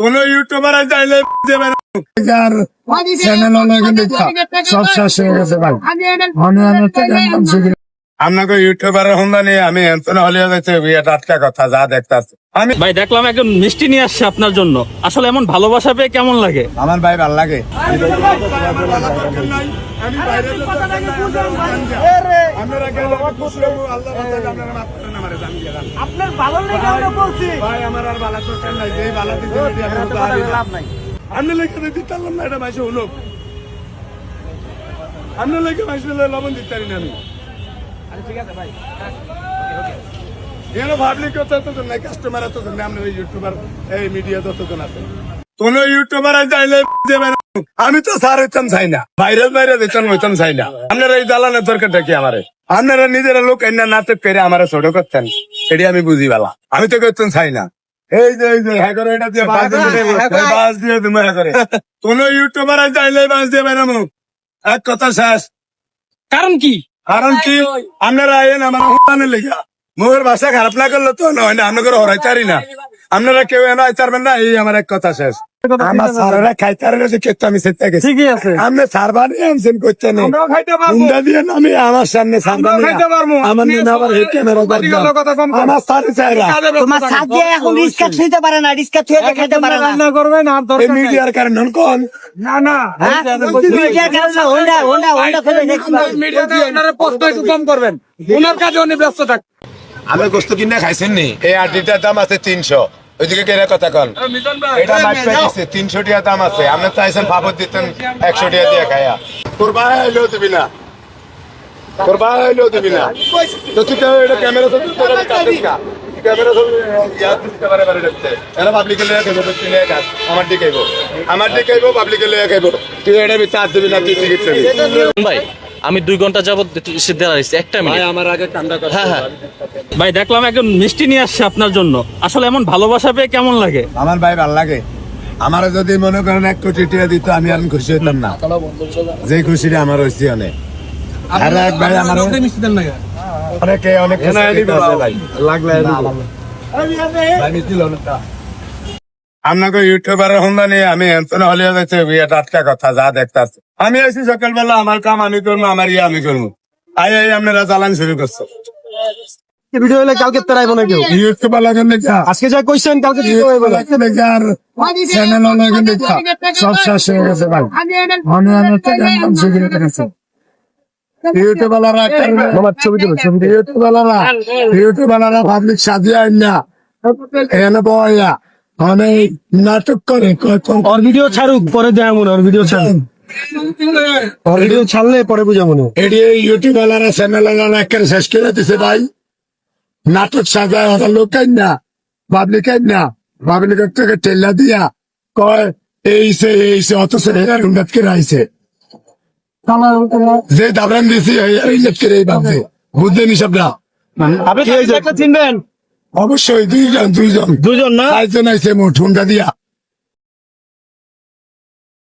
কোন ইউটিউবার চাইলে চ্যানেল সব শেষ হয়ে গেছে ভাই আপনাকে ইউটিউবার হন্দানি আমি এন্তন হলিয়া যাচ্ছে আটকা কথা যা দেখতাছি আমি ভাই দেখলাম একজন মিষ্টি নিয়ে আসছে আপনার জন্য আসলে এমন ভালোবাসা পেয়ে কেমন লাগে আমার ভাই ভালো লাগে আপনার ভালো লেগে আমরা বলছি। ভাই আমার আর বালা দরকার নাই যেই বালা দিছে ওটি আমি তো লাভ নাই। আমি দিতে না এটা মাসে হলো। আমি লেখা মাসে লবণ দিতে পারি না আমি। ঠিক আছে ভাই। এখানে পাবলিক ততজন নাই কাস্টমার ততজন নাই আপনার ইউটিউবার এই মিডিয়া ততজন আছে কোন ইউটিউবার চাইলে আমি তো স্যার হইতাম চাই না। ভাইরাল ভাইরাল হইতাম হইতাম চাই না। আপনারা এই দালানের দরকারটা কি আমারে? আপনারা নিজেরা লোক এনে নাটক করে আমার ছোট করতেন এটি আমি বুঝি বালা। আমি তো করতেন চাই না। এই যে এই যে হ্যাঁ করে এটা দিয়ে বাস দিয়ে বাস দিয়ে তুমি হ্যাঁ করে। কোন ইউটিউবার চাইলে বাস দিয়ে বেরামো এক কথা শেষ। কারণ কি? কারণ কি? আপনারা আইন আমার হুমানে লেখা মোর ভাষা খারাপ না করলে তো নয় না আপনাদের হরাই চারি না। আপনারা কেউ এনে আইতারবেন না এই আমার এক কথা শেষ। আমার সারারা খাইতারে না আমি সেটা গেছি। ঠিকই আছে। আপনি সারবানি আনছেন করছেন হুন্ডা দিয়ে আমি আমার সামনে আমার আবার আমার সারে তোমার এখন রিস্কা পারে না রিস্কা খাইতে পারে না। এই মিডিয়ার কারণে কোন? হ্যাঁ? মিডিয়ার কারণে আমি গোস্ত কিনে খাইছেন নি এই আটিটার দাম আছে তিনশো। ওইদিকে কেনা কথা কন এটা মাইপা দিছে তিনশো টাকা দাম আছে। আপনি আইসেন ভাবত দিতেন একশো টাকা দিয়ে তোর ভাই দিবি না। তোর ভাই আইলেও দিবি না। তো তুই এটা ক্যামেরা তো আমার দিকে? আমার দিকে খাইবো তুই এটা বি চার দিবি না তুই টিকিট ভাই আমি দুই ঘণ্টা যাবত দাঁড়াইছি একটা মিনিট। আমার আগে হ্যাঁ হ্যাঁ। ভাই দেখলাম একজন মিষ্টি নিয়ে আসছে আপনার জন্য। আসলে এমন ভালোবাসা পেয়ে কেমন লাগে? আমার ভাই ভালো লাগে। আমার যদি মনে করেন এক কোটি টাকা দিত আমি আর খুশি হইতাম না। যে খুশিটা আমার হয়েছে অনেক আর এক ভাই আমার অনেকে অনেক লাগলে ভাই মিছিল অনেকটা। আপনাকে ইউটিউবার হন্দা নিয়ে আমি এন্তনে হলিয়া যাচ্ছে বিয়েটা আটকা কথা যা দেখতাছি। আমি আইসি সকালবেলা আমার কাম আমি করব আমার ইয়ে আমি করব আই আই আপনারা চালান শুরু করছ। ভিডিও হলে কালকে তেরাইবো না কেউ? ইউটিউবার লাগে দেখা আজকে যা কইছেন কালকে ভিডিও হইব না। দেখার চ্যানেল অনেক দেখা সব শেষ হয়ে গেছে ভাই। আমি আমি থেকে একদম শিখি গেছে ইউটিউবালারা আমার ছবি দেবো ছবি দেবো ইউটিউবালারা ইউটিউবালারা পাবলিক সাজিয়ে আইন না। বয়া অনেক নাটক করে ওর ভিডিও ছাড়ুক পরে দেয় মনে ওর ভিডিও ছাড়ুক। ওর ভিডিও ছাড়লে পরে বুঝা মনে এটি ইউটিউবালারা চ্যানেলারা একের শেষ করে দিছে ভাই। নাটক সাজায় ওরা লোক আইন না? পাবলিক আইন না? পাবলিকের থেকে টেল্লা দিয়া কয় এই সে এই সে হেরার উন্নত করে আইছে। যে দাবরান দিছি এই নেট করে ভাবছে। বুঝলেন হিসাবটা? আপনি চিনবেন? অবশ্যই দুইজন দুইজন। দুজন না? আইসে নাইসে মোট হুন্ডা দিয়া।